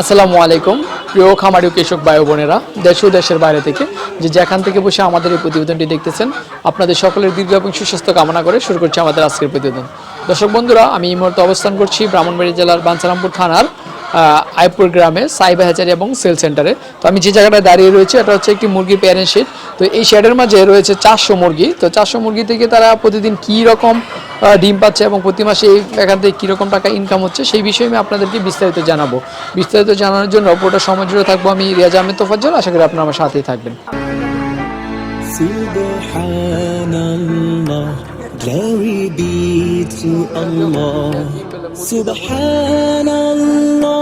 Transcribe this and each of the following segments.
আসসালামু আলাইকুম। প্রিয় খামারি কৃষক ভাই বোনেরা, দেশ ও দেশের বাইরে থেকে যে যেখান থেকে বসে আমাদের এই প্রতিবেদনটি দেখতেছেন, আপনাদের সকলের দীর্ঘ এবং সুস্বাস্থ্য কামনা করে শুরু করছি আমাদের আজকের প্রতিবেদন। দর্শক বন্ধুরা, আমি এই মুহূর্তে অবস্থান করছি ব্রাহ্মণবাড়ি জেলার বাঞ্ছারামপুর থানার আইপুর গ্রামে সাইবা হ্যাচারি এবং সেল সেন্টারে। তো আমি যে জায়গাটায় দাঁড়িয়ে রয়েছি এটা হচ্ছে একটি মুরগি প্যারেন্ট শেড তো এই শেডের মাঝে রয়েছে চারশো মুরগি। তো চারশো মুরগি থেকে তারা প্রতিদিন কী রকম ডিম পাচ্ছে এবং প্রতি মাসে এখান থেকে কীরকম টাকা ইনকাম হচ্ছে সেই বিষয়ে আমি আপনাদেরকে বিস্তারিত জানাব। বিস্তারিত জানানোর জন্য পুরোটা সময় জুড়ে থাকব আমি রিয়াজ আহমেদ তোফাজ্জল। আশা করি আপনারা আমার সাথেই থাকবেন। glory be to Allah. Subhanallah,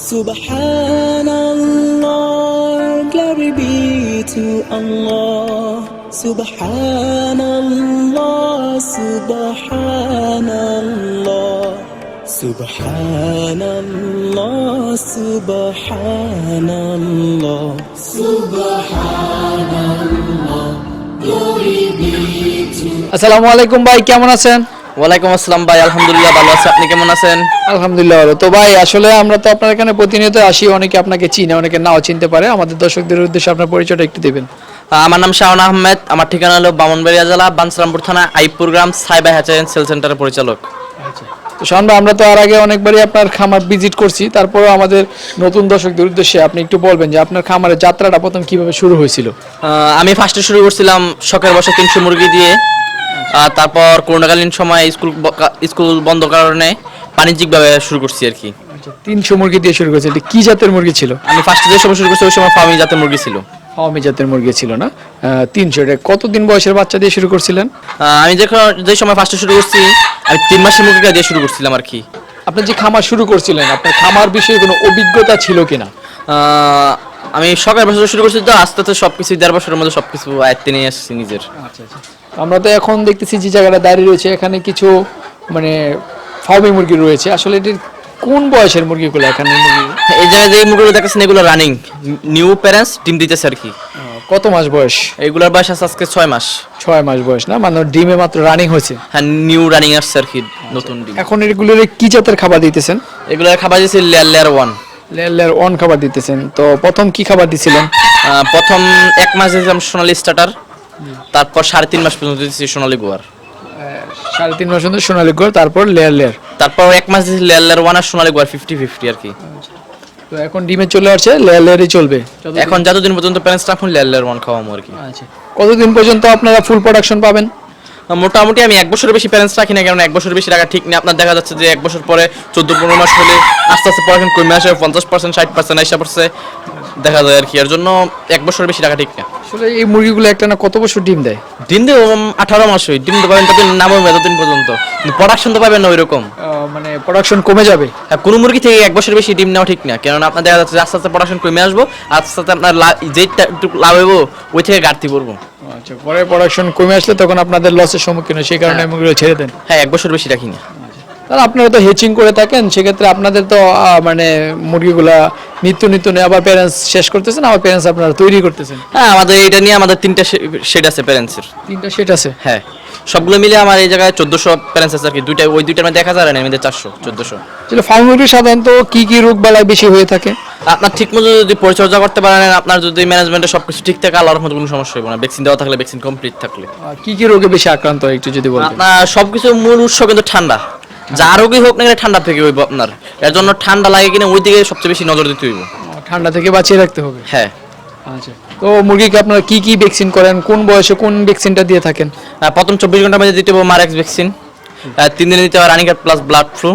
Subhanallah, glory be to Allah. Subhanallah, Subhanallah. Subhanallah, Subhanallah, Subhanallah, glory be to আসসালামু আলাইকুম ভাই কেমন আছেন ওয়ালাইকুম আসসালাম ভাই আলহামদুলিল্লাহ ভালো আছি। আপনি কেমন আছেন? আলহামদুলিল্লাহ ভালো। তো ভাই আসলে আমরা তো আপনার এখানে প্রতিনিয়ত আসি অনেকে আপনাকে চিনে অনেকে নাও চিনতে পারে। আমাদের দর্শকদের উদ্দেশ্যে আপনার পরিচয়টা একটু দেবেন। আমার নাম শাওন আহমেদ আমার ঠিকানা হলো বামনবাড়িয়া জেলা বানসারামপুর থানা আইপুর গ্রাম সাইবা হ্যাচারেন সেল সেন্টারের পরিচালক। তো শান ভাই আমরা তো আর আগে অনেকবারই আপনার খামার ভিজিট করছি। তারপরেও আমাদের নতুন দর্শকদের উদ্দেশ্যে আপনি একটু বলবেন যে আপনার খামারের যাত্রাটা প্রথম কীভাবে শুরু হয়েছিল? আমি ফার্স্টে শুরু করছিলাম শখের বসে তিনশো মুরগি দিয়ে। তারপর করোনাকালীন সময় স্কুল স্কুল বন্ধ কারণে বাণিজ্যিকভাবে শুরু করছি আর কি। তিনশো মুরগি দিয়ে শুরু করেছে। এটা কি জাতের মুরগি ছিল? আমি ফার্স্টে যে সময় শুরু করছি ওই সময় ফার্মি জাতের মুরগি ছিল। ফার্মি জাতের মুরগি ছিল না? তিনশো এটা কতদিন বয়সের বাচ্চা দিয়ে শুরু করছিলেন? আমি যখন যে সময় ফার্স্টে শুরু করছি আমি তিন মাসের মুরগিটা দিয়ে শুরু করছিলাম আর কি। আপনি যে খামার শুরু করছিলেন আপনার খামার বিষয়ে কোনো অভিজ্ঞতা ছিল কিনা? আহ, আমি সকাল বছর শুরু করছি তো আস্তে আস্তে সব কিছু দেড় বছরের মধ্যে সব কিছু আয়ত্তে নিয়ে আসছি নিজের। আচ্ছা আচ্ছা। আমরা তো এখন দেখতেছি যে জায়গাটা দাঁড়িয়ে রয়েছে এখানে কিছু মানে ফার্মি মুরগি রয়েছে। আসলে এটির কোন বয়সের মুরগিগুলো এখানে এই জায়গায় যে মুরগিগুলো দেখাচ্ছেন এগুলো রানিং নিউ প্যারেন্টস ডিম দিতেছে আর কি। কত মাস বয়স? এইগুলোর বয়স আছে আজকে ছয় মাস। ছয় মাস বয়স না? মানে ডিমে মাত্র রানিং হয়েছে। হ্যাঁ নিউ রানিং আসছে আর কি নতুন ডিম। এখন এগুলোর কি জাতের খাবার দিতেছেন? এগুলোর খাবার দিয়েছে layer layer one layer on খাবার দিতেছেন। তো প্রথম কি খাবার দিছিলেন? প্রথম এক মাস দিয়েছিলাম সোনালি স্টার্টার তারপর সাড়ে তিন মাস পর্যন্ত দিয়েছি সোনালি গোয়ার। সাড়ে তিন মাস পর্যন্ত সোনালী গোর তারপর লেয়ার লেয়ার তারপর এক মাস দিয়েছি লেয়ার লেয়ার ওয়ান আর সোনালি গোয়ার ফিফটি ফিফটি আর কি। তো এখন ডিমে চলে আসছে লেয়ার লেয়ারই চলবে। এখন যতদিন পর্যন্ত প্যারেন্টস রাখুন লেয়ার লেয়ার ওয়ান খাওয়াবো আর কি। আচ্ছা। কতদিন পর্যন্ত আপনারা ফুল প্রোডাকশন পাবেন? মোটামুটি আমি এক বছরের বেশি প্যারেন্টস রাখি না কারণ এক বছরের বেশি রাখা ঠিক নেই। আপনার দেখা যাচ্ছে যে এক বছর পরে চোদ্দ পনেরো মাস হলে আস্তে আস্তে পড়াশোনা কমে আসে, পঞ্চাশ পার্সেন্ট ষাট পার্সেন্ট আইসা পড়ছে দেখা যায় আর কি এর জন্য এক বছর বেশি রাখা ঠিক না। আসলে এই মুরগিগুলো একটা না কত বছর ডিম দেয়? ডিম দিয়ে আঠারো মাস হয়। ডিম তো পাবেন ততদিন না পাবেন এতদিন পর্যন্ত। কিন্তু প্রোডাকশন তো পাবেন না ওই রকম আহ, মানে প্রোডাকশন কমে যাবে? হ্যাঁ কোনো মুরগি থেকে এক বছর বেশি ডিম নেওয়া ঠিক না। কারণ আপনার দেখা যাচ্ছে আস্তে আস্তে প্রোডাকশন কমে আসব আস্তে আস্তে আপনার যেটা একটু লাভ হব ওই থেকে ঘাটতি পড়ব। আচ্ছা পরে প্রোডাকশন কমে আসলে তখন আপনাদের লসের সম্মুখীন হয় সেই কারণে মুরগিগুলো ছেড়ে দেন। হ্যাঁ এক বছর বেশি রাখি না। তাহলে আপনারা তো হেচিং করে থাকেন সেক্ষেত্রে আপনাদের তো মানে মুরগিগুলা নিত্য নিত্য নিয়ে আবার প্যারেন্টস শেষ করতেছেন আবার প্যারেন্টস আপনারা তৈরি করতেছেন? হ্যাঁ আমাদের এটা নিয়ে আমাদের তিনটা শেড আছে প্যারেন্টসের তিনটা সেট আছে? হ্যাঁ সবগুলো মিলে আমার এই জায়গায় চোদ্দশো প্যারেন্টস আছে আর কি। দুইটা ওই দুইটার মধ্যে দেখা যায় না আমাদের চারশো চোদ্দশো। আসলে ফার্ম মুরগি সাধারণত কি কি রোগ বালাই বেশি হয়ে থাকে? আপনার ঠিক মতো যদি পরিচর্যা করতে পারেন আপনার যদি ম্যানেজমেন্টে সব কিছু ঠিক থাকে আল্লাহর মতো কোনো সমস্যা হবে না। ভ্যাকসিন দেওয়া থাকলে ভ্যাকসিন কমপ্লিট থাকলে। কি কি রোগে বেশি আক্রান্ত হয় একটু যদি বলেন আপনার সবকিছু মূল উৎস কিন্তু ঠান্ডা। যা রোগী হোক না কেন ঠান্ডা থেকে হইব আপনার। এর জন্য ঠান্ডা লাগে কিনা ওই দিকে সবচেয়ে বেশি নজর দিতে হইব। ঠান্ডা থেকে বাঁচিয়ে রাখতে হবে? হ্যাঁ। আচ্ছা। তো মুরগিকে আপনারা কি কি ভ্যাকসিন করেন? কোন বয়সে কোন ভ্যাকসিনটা দিয়ে থাকেন? প্রথম চব্বিশ ঘণ্টার মধ্যে দিতে হবে মারেক্স ভ্যাকসিন তিন দিনে দিতে হবে রানিকাট প্লাস ব্লাড ফ্লু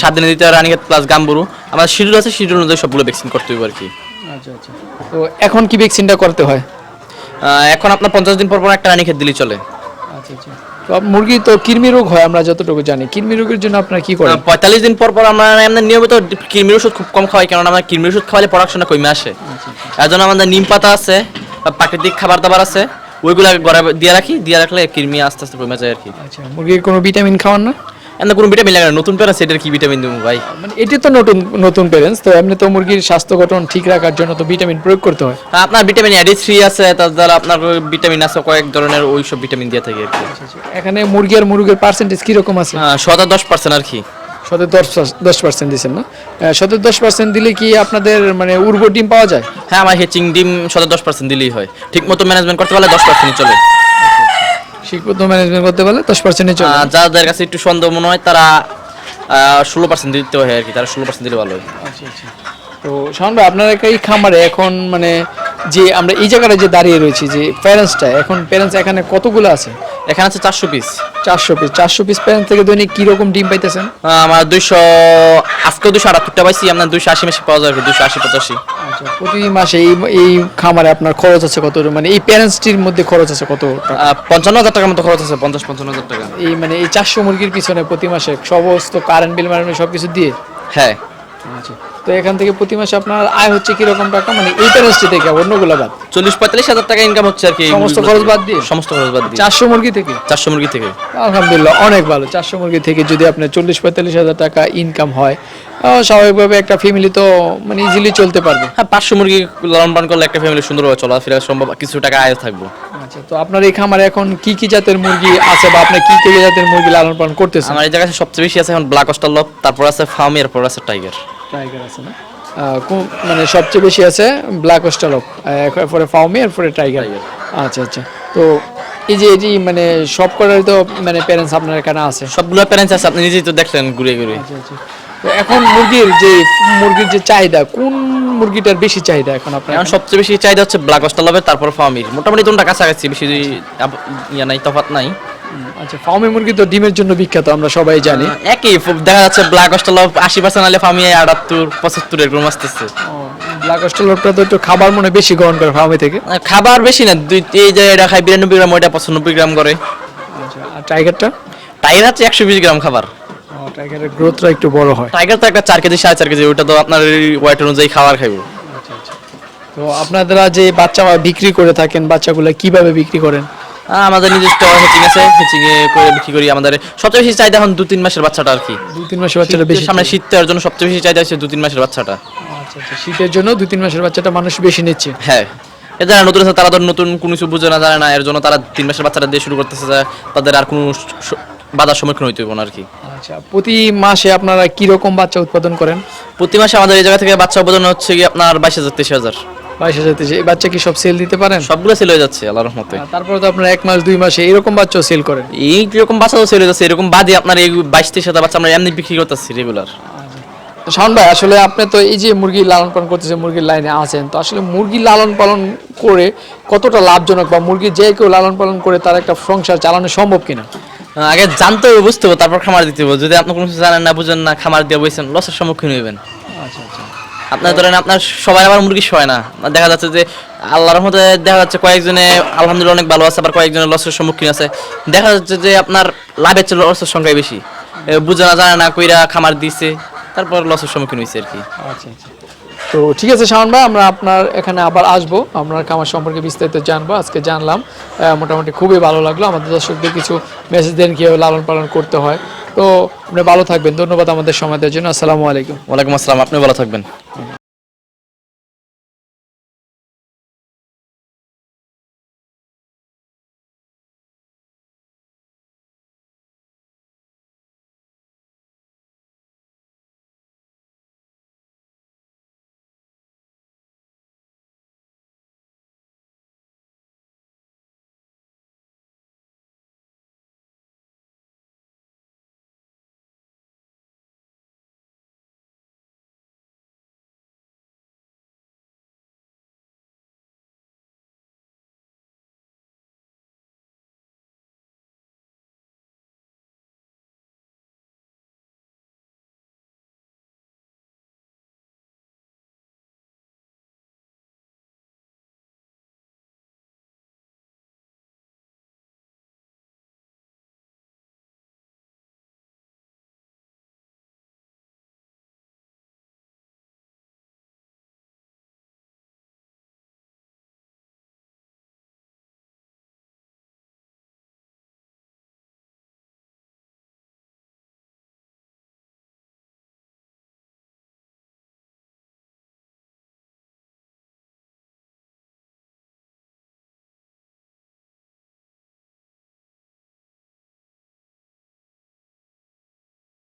সাত দিনে দিতে হবে রানিকাট প্লাস গাম্বুরু। আমার শিডিউল আছে শিডিউল অনুযায়ী সবগুলো ভ্যাকসিন করতে হবে আর কি আচ্ছা আচ্ছা। তো এখন কি ভ্যাকসিনটা করতে হয়? এখন আপনার পঞ্চাশ দিন পর পর একটা রানিক্ষেত দিলেই চলে। আচ্ছা আচ্ছা। মুরগি তো কৃমি রোগ হয় আমরা যতটুকু জানি। কৃমি রোগের জন্য আপনার কি করেন? পঁয়তাল্লিশ দিন পর পর আমরা নিয়মিত কৃমির ওষুধ খুব কম খাওয়াই কারণ আমরা কৃমির ওষুধ খাওয়ালে প্রোডাকশনটা কমে আসে। এর জন্য আমাদের নিম পাতা আছে প্রাকৃতিক খাবার দাবার আছে ওইগুলো গড়া দিয়ে রাখি দিয়ে রাখলে কৃমি আস্তে আস্তে কমে যায় আর কি। আচ্ছা মুরগির কোনো ভিটামিন খাওয়ান না? এমনি কোনো ভিটামিন লাগে না। নতুন পেরা সেটার কি ভিটামিন দেবো ভাই? মানে এটি তো নতুন নতুন প্যারেন্টস তো এমনি তো মুরগির স্বাস্থ্য গঠন ঠিক রাখার জন্য তো ভিটামিন প্রয়োগ করতে হয়। আপনার ভিটামিন থ্রি আছে তার দ্বারা আপনার ভিটামিন আছে কয়েক ধরনের ওই সব ভিটামিন দিয়ে থাকে এখানে মুরগি আর মুরগির পার্সেন্টেজ কীরকম আছে? হ্যাঁ, শতা দশ পার্সেন্ট আর কি। দশ দশ পার্সেন্ট দিচ্ছেন না? দশ পার্সেন্ট দিলে কি আপনাদের মানে উর্বর ডিম পাওয়া যায়? হ্যাঁ আমার হেচিং ডিম শত দশ পার্সেন্ট দিলেই হয়। ঠিক মতো ম্যানেজমেন্ট করতে পারলে দশ পার্সেন্ট চলে। শিক্ষিত ম্যানেজমেন্ট করতে পারলে দশ পার্সেন্টে চলে। যাদের কাছে একটু সন্দেহ মনে হয় তারা ষোলো পার্সেন্ট দিতে হয় আর কি তারা ষোলো পার্সেন্ট দিলে ভালো হয়। আচ্ছা আচ্ছা। তো শাহন ভাই আপনার এই খামারে এখন মানে যে আমরা এই জায়গাটা যে দাঁড়িয়ে রয়েছি যে প্যারেন্টসটা এখন প্যারেন্টস এখানে কতগুলো আছে? এখানে আছে চারশো পিস চারশো পিস চারশো পিস প্যারেন্টস থেকে দৈনিক কীরকম ডিম পাইতেছেন? আমার দুইশো আজকে দুশো আটাত্তরটা পাইছি আপনার দুশো আশি মাসে পাওয়া যাবে দুশো আশি পঁচাশি। আচ্ছা প্রতি মাসে এই এই খামারে আপনার খরচ আছে কত? মানে এই প্যারেন্টসটির মধ্যে খরচ আছে কত পঞ্চান্ন হাজার টাকার মতো খরচ আছে পঞ্চাশ পঞ্চান্ন হাজার টাকা। এই মানে এই চারশো মুরগির পিছনে প্রতি মাসে সমস্ত কারেন্ট বিল মারেন্ট সব কিছু দিয়ে? হ্যাঁ। আচ্ছা। তো এখান থেকে প্রতি মাসে আপনার আয় হচ্ছে কি রকম টাকা? মানে এই প্যারেন্টসটি থেকে অন্যগুলো বাদ। চল্লিশ পঁয়তাল্লিশ হাজার টাকা ইনকাম হচ্ছে আর কি সমস্ত খরচ বাদ দিয়ে? সমস্ত খরচ বাদ দিয়ে। চারশো মুরগি থেকে? চারশো মুরগি থেকে। আলহামদুলিল্লাহ অনেক ভালো। চারশো মুরগি থেকে যদি আপনার চল্লিশ পঁয়তাল্লিশ হাজার টাকা ইনকাম হয় স্বাভাবিকভাবে একটা ফ্যামিলি তো মানে ইজিলি চলতে পারবে। হ্যাঁ পাঁচশো মুরগি লালন পালন করলে একটা ফ্যামিলি সুন্দরভাবে চলাফেরা সম্ভব কিছু টাকা আয় থাকব। আচ্ছা তো আপনার এই খামারে এখন কি কি জাতের মুরগি আছে বা আপনি কি কি জাতের মুরগি লালন পালন করতেছেন? আমার এই জায়গায় সবচেয়ে বেশি আছে এখন ব্ল্যাক অস্টারলপ তারপর আছে ফার্মি এরপর আছে টাইগার টাইগার আছে না? মানে সবচেয়ে বেশি আছে ব্ল্যাক অস্টালপ এরপরে ফাউমি এরপরে টাইগার আচ্ছা আচ্ছা তো এই যে এটি মানে সব করার তো মানে প্যারেন্টস আপনার এখানে আছে? সবগুলো প্যারেন্টস আছে আপনি নিজেই তো দেখলেন ঘুরে ঘুরে আচ্ছা আচ্ছা। এখন মুরগির যে মুরগির যে চাহিদা কোন মুরগিটার বেশি চাহিদা এখন আপনার এখন সবচেয়ে বেশি চাহিদা হচ্ছে ব্ল্যাক অস্টারলপের তারপর ফার্মির মোটামুটি তোমরা কাছাকাছি বেশি ইয়া নাই তফাৎ নাই। আচ্ছা ফার্মি মুরগি তো ডিমের জন্য বিখ্যাত আমরা সবাই জানি। একই দেখা যাচ্ছে ব্ল্যাক অস্টারলপ আশি পার্সেন্ট হলে ফার্মি আটাত্তর পঁচাত্তর এরকম আসতেছে। ব্ল্যাক অস্ট্রেলপটা তো একটু খাবার মনে বেশি গ্রহণ করে ফার্মি থেকে। খাবার বেশি না দুই এই যে এটা খায় বিরানব্বই গ্রাম ওইটা পঁচানব্বই গ্রাম করে। আচ্ছা আর টাইগারটা টাইগার হচ্ছে একশো বিশ গ্রাম খাবার। টাইগারের গ্রোথটা একটু বড় হয়। টাইগার তো একটা চার কেজি সাড়ে চার কেজি ওটা তো আপনার ওয়েট অনুযায়ী খাবার খাইবো। তো আপনারা যে বাচ্চা বিক্রি করে থাকেন বাচ্চাগুলো কীভাবে বিক্রি করেন? আমাদের নিজস্ব হেচিং আছে হেচিং এ করে বিক্রি করি আমাদের। সবচেয়ে বেশি চাহিদা এখন দু তিন মাসের বাচ্চাটা আর কি। দু তিন মাসের বাচ্চাটা বেশি সামনে শীত দেওয়ার জন্য সবচেয়ে বেশি চাহিদা হচ্ছে দু তিন মাসের বাচ্চাটা। আচ্ছা আচ্ছা। শীতের জন্য দু তিন মাসের বাচ্চাটা মানুষ বেশি নিচ্ছে। হ্যাঁ। যারা নতুন আছে তারা ধর নতুন কোনো কিছু বুঝে না জানে না। এর জন্য তারা তিন মাসের বাচ্চাটা দিয়ে শুরু করতেছে তাদের আর কোনো বাধার সম্মুখীন হইতে হবে না আর কি। আচ্ছা প্রতি মাসে আপনারা কি রকম বাচ্চা উৎপাদন করেন? প্রতি মাসে আমাদের এই জায়গা থেকে বাচ্চা উৎপাদন হচ্ছে কি আপনার বাইশ হাজার তেইশ হাজার। বাইশ হাজার তেইশ এই বাচ্চা কি সব সেল দিতে পারেন? সবগুলো সেল হয়ে যাচ্ছে আল্লাহর রহমতে। তারপরে তো আপনারা এক মাস দুই মাসে এরকম বাচ্চাও সেল করেন? এই রকম বাচ্চা তো সেল হয়ে যাচ্ছে এরকম বাদে আপনার এই বাইশ তেইশ হাজার বাচ্চা আমরা এমনি বিক্রি করতেছি রেগুলার তো শাওন ভাই আসলে আপনি তো এই যে মুরগি লালন পালন করতেছেন মুরগির লাইনে আছেন তো আসলে মুরগি লালন পালন করে কতটা লাভজনক বা মুরগি যে কেউ লালন পালন করে তার একটা সংসার চালানো সম্ভব কিনা? আগে জানতে হবে বুঝতে হবে তারপর খামার দিতে হবে। যদি আপনি কোনো কিছু জানেন না বুঝেন না খামার দিয়ে বসেন লসের সম্মুখীন হইবেন। আচ্ছা আচ্ছা। আপনার ধরেন আপনার সবাই আবার মুরগি সয় না। দেখা যাচ্ছে যে আল্লাহর মধ্যে দেখা যাচ্ছে কয়েকজনে আলহামদুলিল্লাহ অনেক ভালো আছে আবার কয়েকজনের লসের সম্মুখীন আছে। দেখা যাচ্ছে যে আপনার লাভের চেয়ে লসের সংখ্যাই বেশি। বুঝে না জানে না কইরা খামার দিছে তারপর লসের সম্মুখীন হয়েছে আর কি। আচ্ছা আচ্ছা। তো ঠিক আছে, শাওন ভাই, আমরা আপনার এখানে আবার আসব। আপনার খামার সম্পর্কে বিস্তারিত জানব, আজকে জানলাম। মোটামুটি খুবই ভালো লাগল। আমাদের দর্শকদের কিছু মেসেজ দেন, কীভাবে লালন পালন করতে হয়। তো আপনি ভালো থাকবেন। ধন্যবাদ আমাদের সময় দেওয়ার জন্য। আসসালামু আলাইকুম। ওয়ালাইকুম আসসালাম। আপনি ভালো থাকবেন।